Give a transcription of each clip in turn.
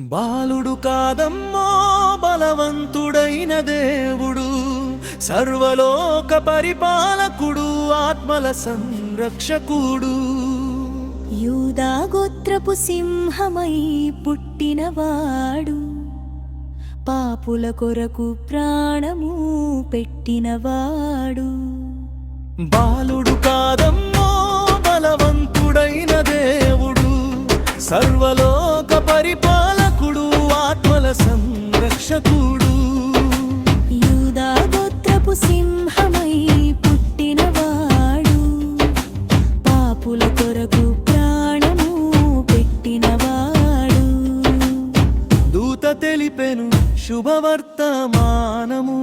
బాలుడు కాదమ్మో బలవంతుడైన దేవుడు సర్వలోక పరిపాలకుడు ఆత్మల సంరక్షకుడు. యూదా గోత్రపు సింహమై పుట్టినవాడు పాపుల కొరకు ప్రాణము పెట్టినవాడు. బాలుడు కాదమ్మో బలవంతుడైన దేవుడు సర్వలోక ఆత్మల సంరక్షకుడు యూదా గోత్రపు సింహమై పుట్టినవాడు. పాపుల కొరకు ప్రాణము పెట్టినవాడు. దూత తెలిపెను శుభవర్తమానము.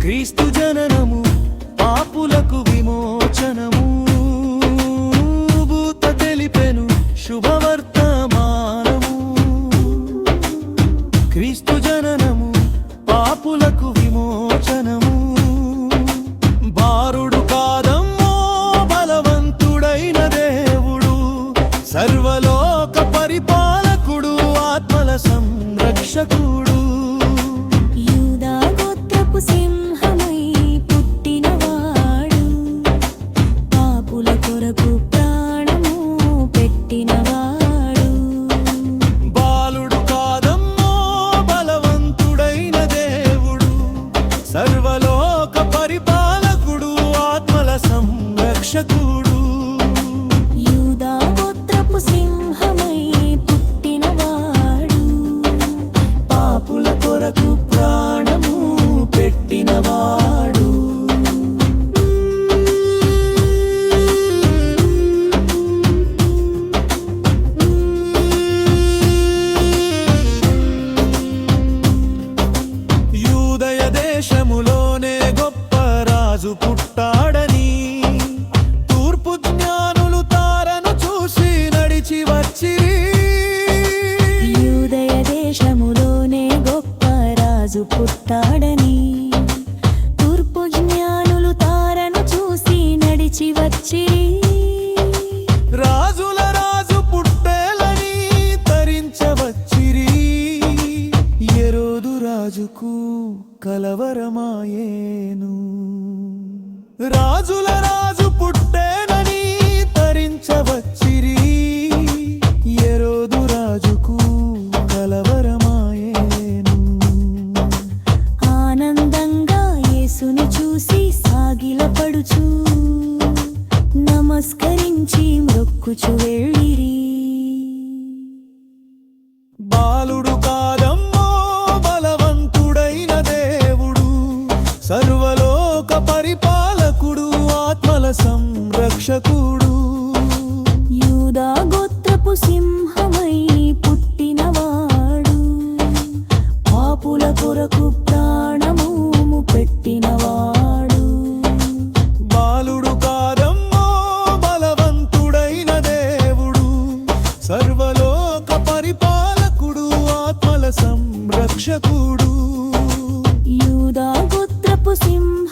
క్రీస్తు సంరక్షకుడు యూదా గోత్రపు సింహమై పుట్టినవాడు. పాపుల కొరకు ప్రాణము పెట్టినవాడు. బాలుడు కాదమ్మో బలవంతుడైన దేవుడు. సర్వలోక పరిపాలకుడు ఆత్మల సంరక్షకుడు. యూదయ దేశములోనే గొప్ప రాజు పుట్టాడని. తూర్పు జ్ఞానులు తారను చూసి నడిచి వచ్చి ఉదయ దేశములోనే గొప్ప రాజు పుట్టాడని. తూర్పు జ్ఞానులు తారను చూసి నడిచి వచ్చి రాజుకు కలవరమాయేను. రాజుల రాజు పుట్టేనని తరించవచ్చిరి. ఎరోదు రాజుకు కలవరమాయేను. ఆనందంగా యేసుని చూసి సాగిలపడుచు నమస్కరించి మ్రొక్కుచు వెళ్ళిరి. బాలుడు సంరక్షకుడు. యూదా గోత్రపు సింహమై పుట్టినవాడు. పాపుల కొరకు ప్రాణము పెట్టినవాడు. బాలుడు కాదమ్మో బలవంతుడైన దేవుడు. సర్వలోక పరిపాలకుడు ఆత్మల సంరక్షకుడు. యూదా గోత్రపు సింహమై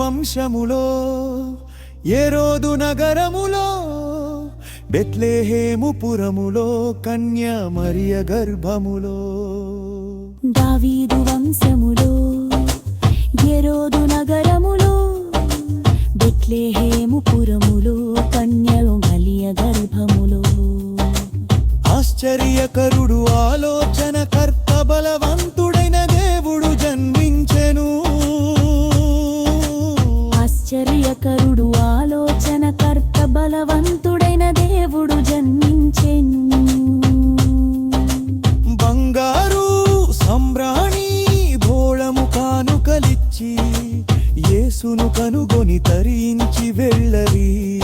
వంశములో ఏరోదు నగరములో బెత్లేహేముపురములో కన్య మరియ గర్భములో. దావీదు వంశములో ఎరోదు నగరములో బెత్లెహేము పురములో కన్యలు గలియ గర్భములో. ఆశ్చర్యకరుడు ఆలోచన కనుగొని తరించి వెళ్ళరి.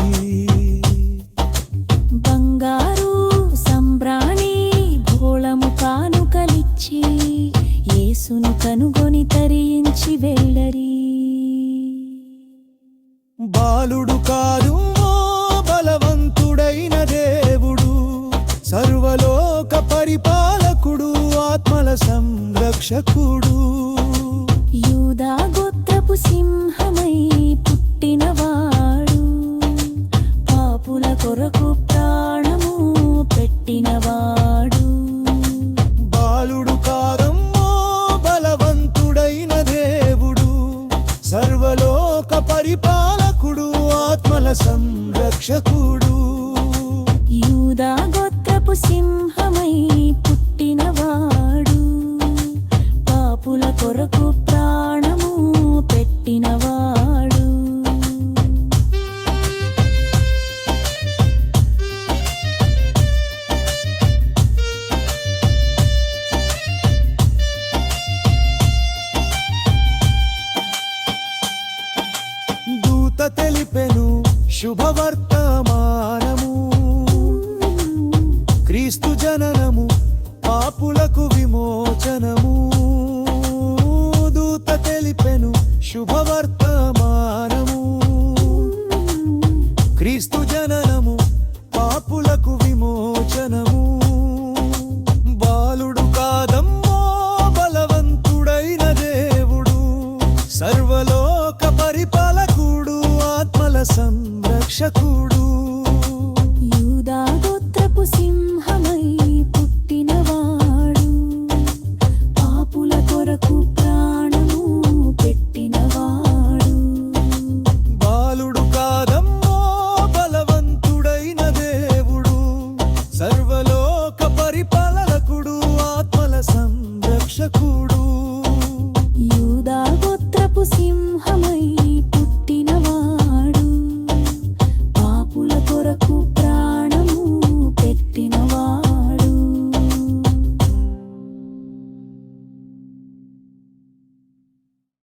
బంగారు సంబ్రాణి భోళము కానుకలిచ్చి యేసును కనుగొని తరించి వెళ్ళరి. బాలుడు కాదు బలవంతుడైన దేవుడు సర్వలోక పరిపాలకుడు ఆత్మల సంరక్షకుడు. యూదా గోత్రపు సింహమై పుట్టినవాడు. పాపుల కొరకు ప్రాణము పెట్టినవాడు. బాలుడు కారమ్మో బలవంతుడైన దేవుడు. సర్వలోక పరిపాలకుడు ఆత్మల సంరక్షకుడు. జననము పాపులకు విమోచనము. బాలుడు కాదమ్మో బలవంతుడైన దేవుడు. సర్వలోక పరిపాలకుడు ఆత్మల సంరక్షకుడు. యూదా గోత్రపు సింహ